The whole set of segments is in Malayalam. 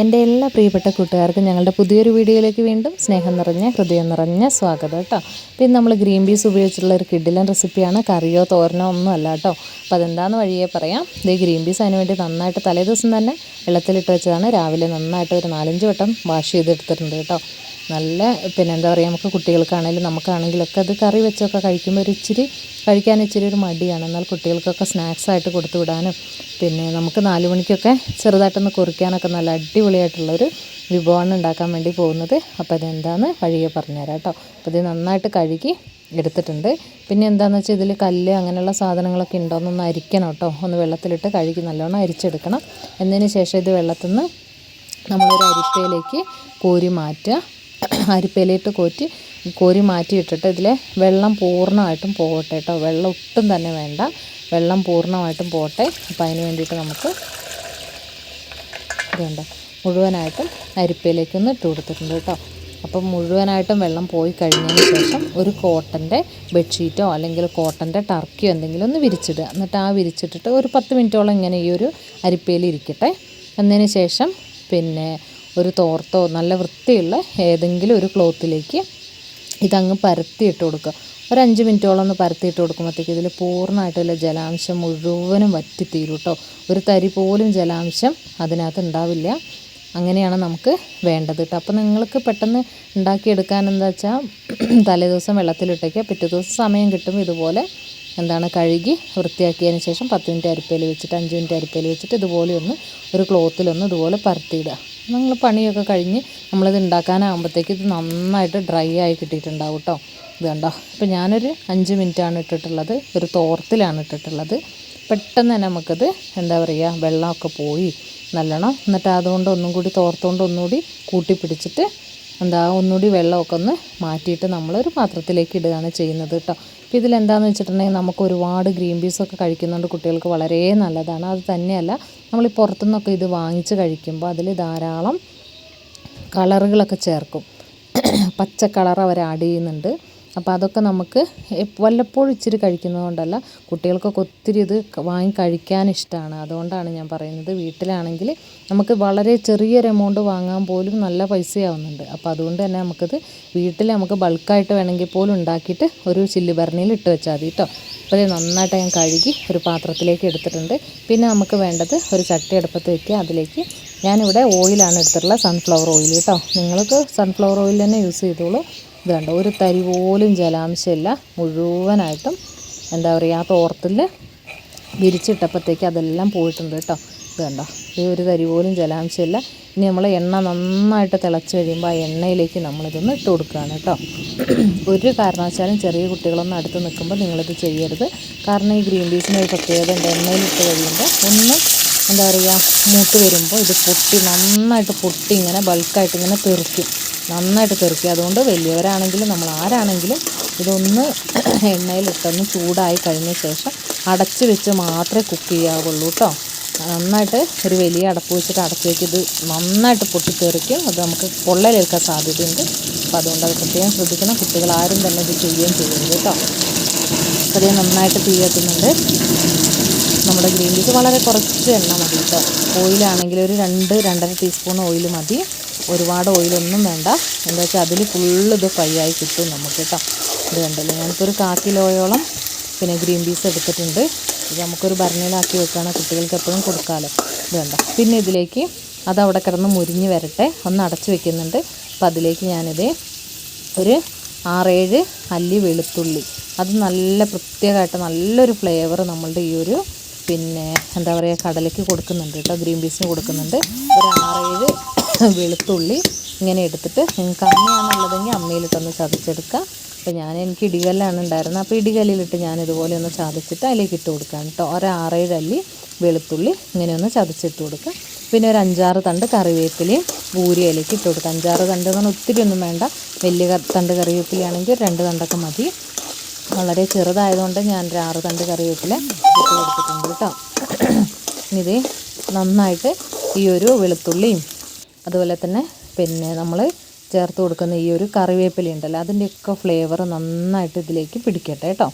എന്റെ എല്ലാ പ്രിയപ്പെട്ട കൂട്ടുകാർക്കും ഞങ്ങളുടെ പുതിയൊരു വീഡിയോയിലേക്ക് വീണ്ടും സ്നേഹം നിറഞ്ഞ ഹൃദയം നിറഞ്ഞ സ്വാഗതം കേട്ടോ. പിന്നെ നമ്മൾ ഗ്രീൻ പീസ് ഉപയോഗിച്ചുള്ള ഒരു കിഡിലൻ റെസിപ്പിയാണ്. കറിയോ തോരനോ ഒന്നും അല്ല കേട്ടോ. അപ്പോൾ അതെന്താണെന്ന് വഴിയേ പറയാം. ഇത് ഗ്രീൻ പീസ് അതിന് വേണ്ടി നന്നായിട്ട് തലേദിവസം തന്നെ വെള്ളത്തിലിട്ട് വെച്ചതാണ്. രാവിലെ നന്നായിട്ട് ഒരു നാലഞ്ച് വട്ടം വാഷ് ചെയ്തെടുത്തിട്ടുണ്ട് കേട്ടോ. നല്ല പിന്നെ എന്താ പറയുക നമുക്ക് കുട്ടികൾക്കാണെങ്കിലും നമുക്കാണെങ്കിലൊക്കെ അത് കറി വെച്ചൊക്കെ കഴിക്കുമ്പോൾ ഒരു ഇച്ചിരി കഴിക്കാൻ ഇച്ചിരി ഒരു മടിയാണ്. എന്നാൽ കുട്ടികൾക്കൊക്കെ സ്നാക്സായിട്ട് കൊടുത്തു വിടാനും പിന്നെ നമുക്ക് നാല് മണിക്കൊക്കെ ചെറുതായിട്ടൊന്ന് കുറിക്കാനൊക്കെ നല്ല അടിപൊളിയായിട്ടുള്ളൊരു വിഭവമാണ് ഉണ്ടാക്കാൻ വേണ്ടി പോകുന്നത്. അപ്പോൾ അതെന്താണെന്ന് വഴിയെ പറഞ്ഞുതരാം കേട്ടോ. അപ്പോൾ ഇത് നന്നായിട്ട് കഴുകി എടുത്തിട്ടുണ്ട്. പിന്നെ എന്താണെന്ന് വെച്ചാൽ ഇതിൽ കല്ല് അങ്ങനെയുള്ള സാധനങ്ങളൊക്കെ ഉണ്ടോ എന്നൊന്ന് അരിക്കണം കേട്ടോ. ഒന്ന് വെള്ളത്തിലിട്ട് കഴുകി നല്ലോണം അരിച്ചെടുക്കണം. എന്നതിന് ശേഷം ഇത് വെള്ളത്തിൽ നിന്ന് നമ്മളൊരു അരിപ്പയിലേക്ക് കോരി മാറ്റുക. അരിപ്പയിലിട്ട് കോറ്റി കോരി മാറ്റിയിട്ടിട്ട് ഇതിലെ വെള്ളം പൂർണമായിട്ടും പോകട്ടെ കേട്ടോ. വെള്ളം ഒട്ടും തന്നെ വേണ്ട. വെള്ളം പൂർണമായിട്ടും പോകട്ടെ. അപ്പോൾ അതിന് വേണ്ടിയിട്ട് നമുക്ക് ഇതുണ്ട് മുഴുവനായിട്ടും അരിപ്പയിലേക്കൊന്ന് ഇട്ട് കൊടുത്തിട്ടുണ്ട് കേട്ടോ. അപ്പം മുഴുവനായിട്ടും വെള്ളം പോയി കഴിഞ്ഞതിന് ശേഷം ഒരു കോട്ടന്റെ ബെഡ്ഷീറ്റോ അല്ലെങ്കിൽ കോട്ടന്റെ ടർക്കിയോ എന്തെങ്കിലും ഒന്ന് വിരിച്ചിടുക. എന്നിട്ട് ആ വിരിച്ചിട്ടിട്ട് ഒരു പത്ത് മിനിറ്റോളം ഇങ്ങനെ ഈ ഒരു അരിപ്പയിൽ ഇരിക്കട്ടെ. എന്നതിന് ശേഷം പിന്നെ ഒരു തോർത്തോ നല്ല വൃത്തിയുള്ള ഏതെങ്കിലും ഒരു ക്ലോത്തിലേക്ക് ഇതങ്ങ് പരത്തിയിട്ട് കൊടുക്കുക. ഒരു അഞ്ച് മിനിറ്റോളം ഒന്ന് പരത്തിയിട്ട് കൊടുക്കുമ്പോഴത്തേക്ക് ഇതിൽ പൂർണമായിട്ടുള്ള ജലാംശം മുഴുവനും വറ്റിത്തീരും കേട്ടോ ഒരു തരി പോലും ജലാംശം അതിനകത്ത് ഉണ്ടാവില്ല. അങ്ങനെയാണ് നമുക്ക് വേണ്ടത് കേട്ടോ അപ്പോൾ നിങ്ങൾക്ക് പെട്ടെന്ന് ഉണ്ടാക്കിയെടുക്കാൻ എന്താ വെച്ചാൽ തലേദിവസം വെള്ളത്തിലിട്ടേക്കുക. പിറ്റേ ദിവസം സമയം കിട്ടും ഇതുപോലെ എന്താണ് കഴുകി വൃത്തിയാക്കിയതിന് ശേഷം പത്ത് മിനിറ്റ് അരിപ്പയിൽ വെച്ചിട്ട് അഞ്ച് മിനിറ്റ് അരിപ്പയിൽ വെച്ചിട്ട് ഇതുപോലെ ഒന്ന് ഒരു ക്ലോത്തിലൊന്ന് ഇതുപോലെ പരത്തിയിടുക. നിങ്ങൾ പണിയൊക്കെ കഴിഞ്ഞ് നമ്മളിത് ഉണ്ടാക്കാനാകുമ്പോഴത്തേക്ക് ഇത് നന്നായിട്ട് ഡ്രൈ ആയി കിട്ടിയിട്ടുണ്ടാവും കേട്ടോ ഇത് കണ്ടോ? അപ്പോൾ ഞാനൊരു അഞ്ച് മിനിറ്റാണ് ഇട്ടിട്ടുള്ളത്. ഒരു തോർത്തിലാണ് ഇട്ടിട്ടുള്ളത്. പെട്ടെന്ന് തന്നെ നമുക്കത് എന്താ പറയുക വെള്ളമൊക്കെ പോയി നല്ലോണം. എന്നിട്ട് അതുകൊണ്ട് ഒന്നും കൂടി തോർത്തുകൊണ്ട് ഒന്നുകൂടി കൂട്ടി പിടിച്ചിട്ട് എന്താ ഒന്നുകൂടി വെള്ളമൊക്കെ ഒന്ന് മാറ്റിയിട്ട് നമ്മളൊരു പാത്രത്തിലേക്ക് ഇടുകയാണ് ചെയ്യുന്നത് കേട്ടോ അപ്പോൾ ഇതിലെന്താണെന്ന് വെച്ചിട്ടുണ്ടെങ്കിൽ നമുക്ക് ഒരുപാട് ഗ്രീൻ പീസൊക്കെ കഴിക്കുന്നുണ്ട് കുട്ടികൾക്ക് വളരെ നല്ലതാണ്. അത് തന്നെയല്ല നമ്മൾ ഈ പുറത്തുനിന്നൊക്കെ ഇത് വാങ്ങിച്ച് കഴിക്കുമ്പോൾ അതിൽ ധാരാളം കളറുകളൊക്കെ ചേർക്കും. പച്ച കളർ അവർ ആഡ് ചെയ്യുന്നുണ്ട്. അപ്പോൾ അതൊക്കെ നമുക്ക് വല്ലപ്പോഴും ഇച്ചിരി കഴിക്കുന്നത് കൊണ്ടല്ല കുട്ടികൾക്കൊക്കെ ഒത്തിരി ഇത് വാങ്ങി കഴിക്കാൻ ഇഷ്ടമാണ് അതുകൊണ്ടാണ് ഞാൻ പറയുന്നത് വീട്ടിലാണെങ്കിൽ നമുക്ക് വളരെ ചെറിയൊരു എമൗണ്ട് വാങ്ങാൻ പോലും നല്ല പൈസയാവുന്നുണ്ട്. അപ്പോൾ അതുകൊണ്ട് തന്നെ നമുക്കിത് വീട്ടിൽ നമുക്ക് ബൾക്കായിട്ട് വേണമെങ്കിൽ പോലും ഉണ്ടാക്കിയിട്ട് ഒരു ചില്ലി ഭരണിയിൽ ഇട്ട് വെച്ചാൽ മതി കേട്ടോ അപ്പോൾ നന്നായിട്ട് ഞാൻ കഴുകി ഒരു പാത്രത്തിലേക്ക് എടുത്തിട്ടുണ്ട്. പിന്നെ നമുക്ക് വേണ്ടത് ഒരു ചട്ടി അടുപ്പത്ത് വെക്കുക. അതിലേക്ക് ഞാനിവിടെ ഓയിലാണ് എടുത്തിട്ടുള്ളത്. സൺഫ്ലവർ ഓയിൽ കേട്ടോ നിങ്ങൾക്ക് സൺഫ്ലവർ ഓയിൽ തന്നെ യൂസ് ചെയ്തോളൂ. ഇത് കണ്ടോ ഒരു തരി പോലും ജലാംശമില്ല. മുഴുവനായിട്ടും എന്താ പറയുക ആ തോർത്തിൽ വിരിച്ചിട്ടപ്പോഴത്തേക്ക് അതെല്ലാം പോയിട്ടുണ്ട് കേട്ടോ. ഇത് കണ്ടോ ഈ ഒരു തരി പോലും ജലാംശമില്ല. ഇനി നമ്മൾ എണ്ണ നന്നായിട്ട് തിളച്ച് കഴിയുമ്പോൾ ആ എണ്ണയിലേക്ക് നമ്മളിതൊന്ന് ഇട്ട് കൊടുക്കുകയാണ് കേട്ടോ. ഒരു കാരണവശാലും ചെറിയ കുട്ടികളൊന്നും അടുത്ത് നിൽക്കുമ്പോൾ നിങ്ങളിത് ചെയ്യരുത്. കാരണം ഈ ഗ്രീൻ പീസിന് ഒരു പ്രത്യേകത ഉണ്ട്. എണ്ണയിലിട്ട് കഴിയുമ്പോൾ ഒന്ന് എന്താ പറയുക മൂട്ട് വരുമ്പോൾ ഇത് പൊട്ടി നന്നായിട്ട് പൊട്ടി ഇങ്ങനെ ബൾക്കായിട്ട് ഇങ്ങനെ തെറിക്കും. നന്നായിട്ട് തെറുക്കുക അതുകൊണ്ട് വലിയവരാണെങ്കിലും നമ്മൾ ആരാണെങ്കിലും ഇതൊന്ന് എണ്ണയിലിട്ടൊന്ന് ചൂടായി കഴിഞ്ഞ ശേഷം അടച്ച് വെച്ച് മാത്രമേ കുക്ക് ചെയ്യാവുള്ളൂ കേട്ടോ നന്നായിട്ട് ഒരു വലിയ അടപ്പ് വെച്ചിട്ട് അടച്ച് വെച്ച് ഇത് നന്നായിട്ട് പൊട്ടിത്തെറിക്കും. അത് നമുക്ക് പൊള്ളലേൽക്കാൻ സാധ്യതയുണ്ട്. അപ്പോൾ അതുകൊണ്ട് അത് പ്രത്യേകം ശ്രദ്ധിക്കണം. കുട്ടികൾ ആരും തന്നെ ഇത് ചെയ്യുകയും ചെയ്യരുത് കേട്ടോ അപ്പോൾ നന്നായിട്ട് തീ കത്തുന്നുണ്ട്. നമ്മുടെ ഗ്രീൻ പീസ് വളരെ കുറച്ച് എണ്ണ മതി കേട്ടോ ഓയിലാണെങ്കിൽ ഒരു രണ്ട് രണ്ടര ടീസ്പൂൺ ഓയിൽ മതി. ഒരുപാട് ഓയിലൊന്നും വേണ്ട. എന്താ വെച്ചാൽ അതിൽ ഫുള്ള് ഇത് ഫ്രൈ ആയി കിട്ടും നമുക്ക് കേട്ടോ ഇത് കണ്ടല്ലോ? ഞാനിപ്പോൾ ഒരു കാ കിലോയോളം പിന്നെ ഗ്രീൻ പീസ് എടുത്തിട്ടുണ്ട്. ഇത് നമുക്കൊരു ഭരണിയിലാക്കി വെക്കുകയാണ് കുട്ടികൾക്ക് എപ്പോഴും കൊടുക്കാമല്ലോ ഇത് കണ്ടോ. പിന്നെ ഇതിലേക്ക് അത് അവിടെ കിടന്ന് മുരിഞ്ഞ് വരട്ടെ. ഒന്ന് അടച്ച് വെക്കുന്നുണ്ട്. അപ്പോൾ അതിലേക്ക് ഞാനിത് ഒരു ആറേഴ് അല്ലി വെളുത്തുള്ളി. അത് നല്ല പ്രത്യേകമായിട്ട് നല്ലൊരു ഫ്ലേവർ നമ്മളുടെ ഈ ഒരു പിന്നെ എന്താ പറയുക കടലയ്ക്ക് കൊടുക്കുന്നുണ്ട് കേട്ടോ ഗ്രീൻ പീസിന് കൊടുക്കുന്നുണ്ട്. ഒരു ആറേഴ് വെളുത്തുള്ളി ഇങ്ങനെ എടുത്തിട്ട് നിങ്ങൾക്ക് അമ്മയാണുള്ളതെങ്കിൽ അമ്മയിലിട്ടൊന്ന് ചതച്ചെടുക്കുക. അപ്പോൾ ഞാൻ എനിക്ക് ഇടികല്ലാണ് ഉണ്ടായിരുന്നത്. അപ്പോൾ ഇടികല്ലിലിട്ട് ഞാൻ ഇതുപോലെ ഒന്ന് ചതച്ചിട്ട് അതിലേക്ക് ഇട്ട് കൊടുക്കാം കേട്ടോ. ഒരു ആറേഴ് അല്ലി വെളുത്തുള്ളി ഇങ്ങനെ ഒന്ന് ചതച്ചിട്ട് കൊടുക്കുക. പിന്നെ ഒരു അഞ്ചാറ് തണ്ട് കറിവേപ്പിലയും ഊരിയിലേക്ക് ഇട്ട് കൊടുക്കുക. അഞ്ചാറ് തണ്ട് എന്ന് പറഞ്ഞാൽ ഒത്തിരി ഒന്നും വേണ്ട. വലിയ തണ്ട് കറിവേപ്പിലയാണെങ്കിൽ രണ്ട് തണ്ടൊക്കെ മതി. വളരെ ചെറുതായതുകൊണ്ട് ഞാൻ ഒരു ആറ് തണ്ട് കറിവേപ്പില ഇട്ട് കൊടുത്തിട്ടുണ്ട് കേട്ടോ. ഇത് നന്നായിട്ട് ഈ ഒരു വെളുത്തുള്ളിയും അതുപോലെ തന്നെ പിന്നെ നമ്മൾ ചേർത്ത് കൊടുക്കുന്ന ഈ ഒരു കറിവേപ്പില ഉണ്ടല്ലോ അതിന്റെയൊക്കെ ഫ്ലേവർ നന്നായിട്ട് ഇതിലേക്ക് പിടിക്കട്ടെ കേട്ടോ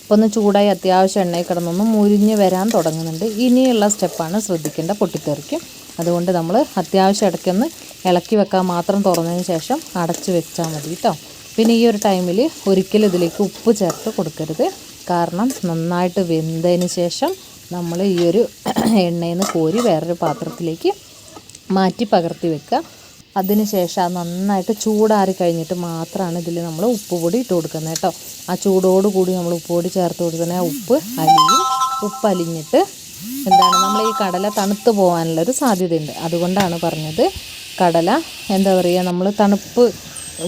അപ്പോൾ ഒന്ന് ചൂടായി അത്യാവശ്യം എണ്ണയിൽ കിടന്നൊന്ന് മുരിഞ്ഞ് വരാൻ തുടങ്ങുന്നുണ്ട്. ഇനിയുള്ള സ്റ്റെപ്പാണ് ശ്രദ്ധിക്കേണ്ട പൊട്ടിത്തെറിക്കും. അതുകൊണ്ട് നമ്മൾ അത്യാവശ്യം ഇടയ്ക്കൊന്ന് ഇളക്കി വെക്കാൻ മാത്രം തുറന്നതിന് ശേഷം അടച്ച് വെച്ചാൽ മതി കേട്ടോ പിന്നെ ഈ ഒരു ടൈമിൽ ഒരിക്കലും ഇതിലേക്ക് ഉപ്പ് ചേർത്ത് കൊടുക്കരുത്. കാരണം നന്നായിട്ട് വെന്തതിന് ശേഷം നമ്മൾ ഈ ഒരു എണ്ണയിൽ നിന്ന് കോരി വേറൊരു പാത്രത്തിലേക്ക് മാറ്റി പകർത്തി വെക്കുക. അതിന് ശേഷം അത് നന്നായിട്ട് ചൂടാറി കഴിഞ്ഞിട്ട് മാത്രമാണ് ഇതിൽ നമ്മൾ ഉപ്പ് പൊടി ഇട്ട് കൊടുക്കുന്നത് കേട്ടോ. ആ ചൂടോട് കൂടി നമ്മൾ ഉപ്പ് പൊടി ചേർത്ത് കൊടുക്കുന്ന ഉപ്പ് അലിയും ഉപ്പ് അലിഞ്ഞിട്ട് എന്താണ് നമ്മൾ ഈ കടല തണുത്ത് പോകാനുള്ളൊരു സാധ്യതയുണ്ട്. അതുകൊണ്ടാണ് പറഞ്ഞത് കടല എന്താ പറയുക നമ്മൾ തണുപ്പ്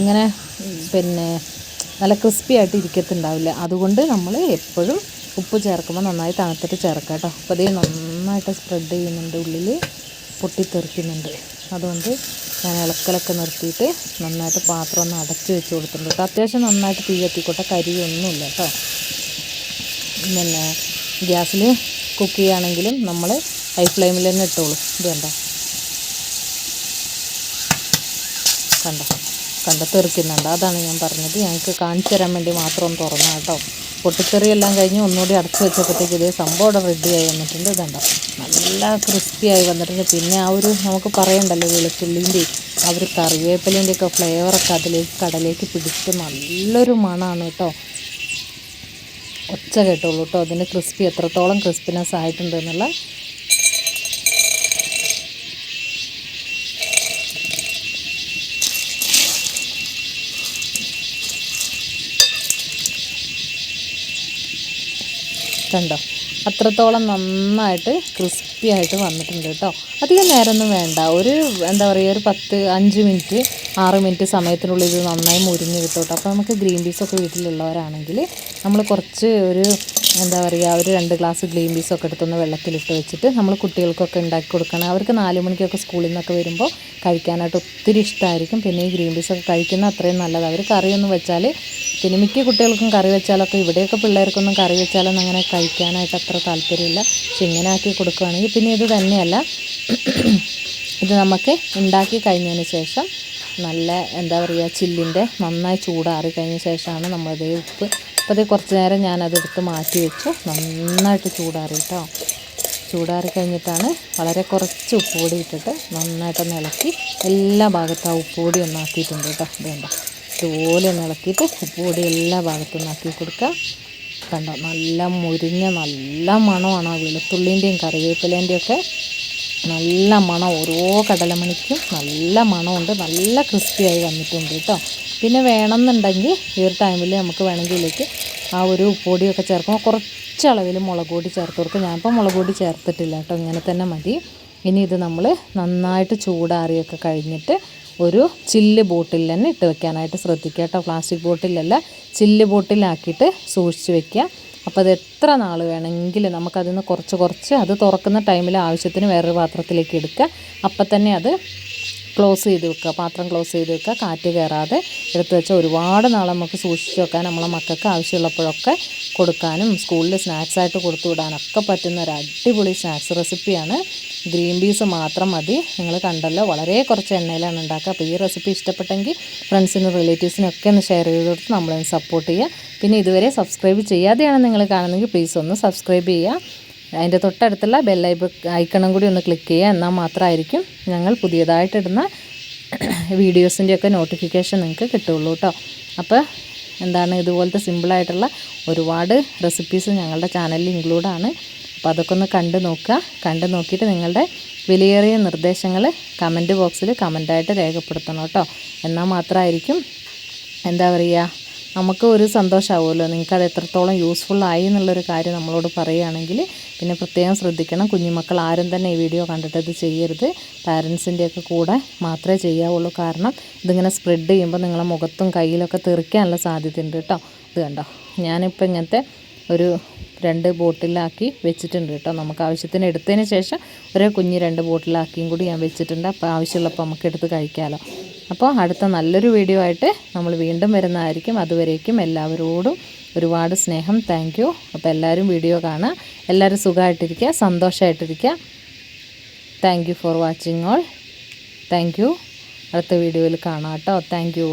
ഇങ്ങനെ പിന്നെ നല്ല ക്രിസ്പി ആയിട്ട് ഇരിക്കത്തുണ്ടാവില്ല. അതുകൊണ്ട് നമ്മൾ എപ്പോഴും ഉപ്പ് ചേർക്കുമ്പോൾ നന്നായി തണുത്തിട്ട് ചേർക്കാം കേട്ടോ. അപ്പോൾ ഇത് നന്നായിട്ട് സ്പ്രെഡ് ചെയ്യുന്നുണ്ട് ഉള്ളിൽ പൊട്ടിത്തെറിക്കുന്നുണ്ട്. അതുകൊണ്ട് ഞാൻ ഇളക്കലൊക്കെ നിർത്തിയിട്ട് നന്നായിട്ട് പാത്രം ഒന്ന് അടച്ച് വെച്ച് കൊടുത്തിട്ടുണ്ട് കേട്ടോ. അത്യാവശ്യം നന്നായിട്ട് തീ കത്തിക്കോട്ടെ കരിയൊന്നുമില്ല കേട്ടോ. പിന്നെ ഗ്യാസിൽ കുക്ക് ചെയ്യുകയാണെങ്കിലും നമ്മൾ ഹൈ ഫ്ലെയിമിൽ തന്നെ ഇട്ടോളൂ. ഇത് കണ്ടോ. കണ്ടോ. കണ്ടോ തെറിക്കുന്നുണ്ട്. അതാണ് ഞാൻ പറഞ്ഞത്. ഞങ്ങൾക്ക് കാണിച്ചു തരാൻ വേണ്ടി മാത്രം തുറന്നാട്ടോ പൊട്ടിത്തെറിയെല്ലാം കഴിഞ്ഞ് ഒന്നുകൂടി അടച്ചു വെച്ചപ്പോഴത്തേക്ക് ഇതേ സംഭവം അവിടെ റെഡിയായി വന്നിട്ടുണ്ട്. ഇതുണ്ടോ നല്ല ക്രിസ്പിയായി വന്നിട്ടുണ്ട്. പിന്നെ ആ ഒരു നമുക്ക് പറയണ്ടല്ലോ വെളുത്തുള്ളിന്റെയും ആ ഒരു കറിവേപ്പിലേന്റെ ഫ്ലേവറൊക്കെ അതിലേക്ക് കടലേക്ക് പിടിച്ചിട്ട് നല്ലൊരു മണമാണ് കേട്ടോ. ഒച്ച കേട്ടോളൂ കേട്ടോ. അതിന്റെ ക്രിസ്പി എത്രത്തോളം ക്രിസ്പിനെസ് ആയിട്ടുണ്ട് എന്നുള്ള കണ്ടോ അത്രത്തോളം നന്നായിട്ട് ക്രിസ്പി ആയിട്ട് വന്നിട്ടുണ്ട് കേട്ടോ. അധികം നേരമൊന്നും വേണ്ട. ഒരു എന്താ പറയുക ഒരു പത്ത് അഞ്ച് മിനിറ്റ് ആറ് മിനിറ്റ് സമയത്തിനുള്ളിൽ ഇത് നന്നായി മുരിഞ്ഞ് കിട്ടും കേട്ടോ അപ്പോൾ നമുക്ക് ഗ്രീൻ പീസൊക്കെ വീട്ടിലുള്ളവരാണെങ്കിൽ നമ്മൾ കുറച്ച് ഒരു എന്താ പറയുക ഒരു രണ്ട് ഗ്ലാസ് ഗ്രീൻ പീസൊക്കെ എടുത്തൊന്ന് വെള്ളത്തിലിട്ട് വെച്ചിട്ട് നമ്മൾ കുട്ടികൾക്കൊക്കെ ഉണ്ടാക്കി കൊടുക്കണം. അവർക്ക് നാല് മണിക്കൊക്കെ സ്കൂളിൽ നിന്നൊക്കെ വരുമ്പോൾ കഴിക്കാനായിട്ട് ഒത്തിരി ഇഷ്ടമായിരിക്കും. പിന്നെ ഈ ഗ്രീൻ പീസൊക്കെ കഴിക്കുന്ന അത്രയും നല്ലത്. അവർ കറിയൊന്നും വെച്ചാൽ പിന്നെ മിക്ക കുട്ടികൾക്കും കറി വെച്ചാലൊക്കെ ഇവിടെയൊക്കെ പിള്ളേർക്കൊന്നും കറി വെച്ചാലൊന്നും അങ്ങനെ കഴിക്കാനായിട്ട് അത്ര താല്പര്യമില്ല. പക്ഷെ ഇങ്ങനെ ആക്കി കൊടുക്കുകയാണെങ്കിൽ പിന്നെ ഇത് തന്നെയല്ല. ഇത് നമുക്ക് ഉണ്ടാക്കി കഴിഞ്ഞതിന് ശേഷം നല്ല എന്താ പറയുക ചില്ലിന്റെ നന്നായി ചൂടാറി കഴിഞ്ഞ ശേഷമാണ് നമ്മളത് ഉപ്പ്. അപ്പോൾ കുറച്ച് നേരം ഞാനതെടുത്ത് മാറ്റി വെച്ചു. നന്നായിട്ട് ചൂടാറി കേട്ടോ ചൂടാറി കഴിഞ്ഞിട്ടാണ് വളരെ കുറച്ച് ഉപ്പ് പൊടി ഇട്ടിട്ട് നന്നായിട്ടൊന്ന് ഇളക്കി എല്ലാ ഭാഗത്തും ആ ഉപ്പ് പൊടി ഒന്നാക്കിയിട്ടുണ്ട് കേട്ടോ വേണ്ട ഇതുപോലെ ഒന്ന് ഇളക്കിയിട്ട് ഉപ്പ് പൊടി എല്ലാ ഭാഗത്തും ആക്കി കൊടുക്കുക. കണ്ടോ നല്ല മുരിഞ്ഞ നല്ല മണമാണ് ആ വെളുത്തുള്ളിന്റെയും കറിവേപ്പിലേന്റെയും ഒക്കെ നല്ല മണം ഓരോ കടലമണിക്കും നല്ല മണമുണ്ട്. നല്ല ക്രിസ്പിയായി വന്നിട്ടുണ്ട് കേട്ടോ. പിന്നെ വേണമെന്നുണ്ടെങ്കിൽ ഈ ഒരു ടൈമിൽ നമുക്ക് വേണമെങ്കിൽ ഇതിലേക്ക് ആ ഒരു പൊടിയൊക്കെ ചേർക്കുമ്പോൾ കുറച്ച് അളവിൽ മുളക് പൊടി ചേർത്ത് കൊടുക്കും. ഞാനിപ്പോൾ മുളക് പൊടി ചേർത്തിട്ടില്ല കേട്ടോ. ഇങ്ങനെ തന്നെ മതി. ഇനി ഇത് നമ്മൾ നന്നായിട്ട് ചൂടാറിയൊക്കെ കഴിഞ്ഞിട്ട് ഒരു ചില്ല് ബോട്ടിൽ തന്നെ ഇട്ട് വെക്കാനായിട്ട് ശ്രദ്ധിക്കുക കേട്ടോ. പ്ലാസ്റ്റിക് ബോട്ടിലല്ല ചില്ല് ബോട്ടിലാക്കിയിട്ട് സൂക്ഷിച്ച് വെക്കുക. അപ്പോൾ അത് എത്ര നാൾ വേണമെങ്കിലും നമുക്കതിൽ നിന്ന് കുറച്ച് കുറച്ച് അത് തുറക്കുന്ന ടൈമിൽ ആവശ്യത്തിന് വേറൊരു പാത്രത്തിലേക്ക് എടുക്കുക. അപ്പം തന്നെ അത് ക്ലോസ് ചെയ്ത് വെക്കുക പാത്രം ക്ലോസ് ചെയ്ത് വെക്കുക കാറ്റ് കയറാതെ എടുത്ത് വെച്ചാൽ ഒരുപാട് നാൾ നമുക്ക് സൂക്ഷിച്ച് വെക്കാൻ നമ്മളെ മക്കൾക്ക് ആവശ്യമുള്ളപ്പോഴൊക്കെ കൊടുക്കാനും സ്കൂളിൽ സ്നാക്സായിട്ട് കൊടുത്തു വിടാനൊക്കെ പറ്റുന്ന ഒരു അടിപൊളി സ്നാക്സ് റെസിപ്പിയാണ് ഗ്രീൻ പീസ് മാത്രം മതി. നിങ്ങൾ കണ്ടല്ലോ വളരെ കുറച്ച് എണ്ണയിലാണ് ഉണ്ടാക്കുക. അപ്പോൾ ഈ റെസിപ്പി ഇഷ്ടപ്പെട്ടെങ്കിൽ ഫ്രണ്ട്സിനും റിലേറ്റീവ്സിനും ഒക്കെ ഒന്ന് ഷെയർ ചെയ്ത് കൊടുത്ത് നമ്മളൊന്ന് സപ്പോർട്ട് ചെയ്യുക. പിന്നെ ഇതുവരെ സബ്സ്ക്രൈബ് ചെയ്യാതെയാണ് നിങ്ങൾ കാണുന്നെങ്കിൽ പ്ലീസ് ഒന്ന് സബ്സ്ക്രൈബ് ചെയ്യുക. അതിന്റെ തൊട്ടടുത്തുള്ള ബെല്ലൈ ഐക്കണും കൂടി ഒന്ന് ക്ലിക്ക് ചെയ്യുക. എന്നാൽ മാത്രമായിരിക്കും ഞങ്ങൾ പുതിയതായിട്ടിടുന്ന വീഡിയോസിന്റെയൊക്കെ നോട്ടിഫിക്കേഷൻ നിങ്ങൾക്ക് കിട്ടുള്ളൂ കേട്ടോ. അപ്പോൾ എന്താണ് ഇതുപോലത്തെ സിമ്പിളായിട്ടുള്ള ഒരുപാട് റെസിപ്പീസ് ഞങ്ങളുടെ ചാനലിൽ ഇൻക്ലൂഡാണ് അപ്പോൾ അതൊക്കെ ഒന്ന് കണ്ട് നോക്കുക. കണ്ടു നോക്കിയിട്ട് നിങ്ങളുടെ വിലയേറിയ നിർദ്ദേശങ്ങൾ കമന്റ് ബോക്സിൽ കമന്റായിട്ട് രേഖപ്പെടുത്തണം കേട്ടോ. എന്നാൽ മാത്രമായിരിക്കും എന്താ പറയുക നമുക്ക് ഒരു സന്തോഷമാവുമല്ലോ. നിങ്ങൾക്കത് എത്രത്തോളം യൂസ്ഫുള്ളായി എന്നുള്ളൊരു കാര്യം നമ്മളോട് പറയുകയാണെങ്കിൽ പിന്നെ പ്രത്യേകം ശ്രദ്ധിക്കണം. കുഞ്ഞുമക്കൾ ആരും തന്നെ ഈ വീഡിയോ കണ്ടിട്ട് ഇത് ചെയ്യരുത്. പാരൻസിന്റെയൊക്കെ കൂടെ മാത്രമേ ചെയ്യാവുള്ളൂ. കാരണം ഇതിങ്ങനെ സ്പ്രെഡ് ചെയ്യുമ്പോൾ നിങ്ങളെ മുഖത്തും കയ്യിലൊക്കെ തെറിക്കാനുള്ള സാധ്യതയുണ്ട് കേട്ടോ. ഇത് കണ്ടോ? ഞാനിപ്പോൾ ഇങ്ങനത്തെ ഒരു രണ്ട് ബോട്ടിലാക്കി വെച്ചിട്ടുണ്ട് കേട്ടോ. നമുക്ക് ആവശ്യത്തിന് എടുത്തതിന് ശേഷം ഒരു കുഞ്ഞ് രണ്ട് ബോട്ടിലാക്കിയും കൂടി ഞാൻ വെച്ചിട്ടുണ്ട്. അപ്പോൾ ആവശ്യമുള്ളപ്പോൾ നമുക്ക് എടുത്ത് കഴിക്കാമല്ലോ അപ്പോൾ അടുത്ത നല്ലൊരു വീഡിയോ ആയിട്ട് നമ്മൾ വീണ്ടും വരുന്നതായിരിക്കും. അതുവരേക്കും എല്ലാവരോടും ഒരുപാട് സ്നേഹം. താങ്ക് യു അപ്പോൾ എല്ലാവരും വീഡിയോ കാണുക. എല്ലാവരും സുഖമായിട്ടിരിക്കുക. സന്തോഷമായിട്ടിരിക്കുക. Thank you for watching all thank you അടുത്ത വീഡിയോയിൽ കാണാം കേട്ടോ. Thank you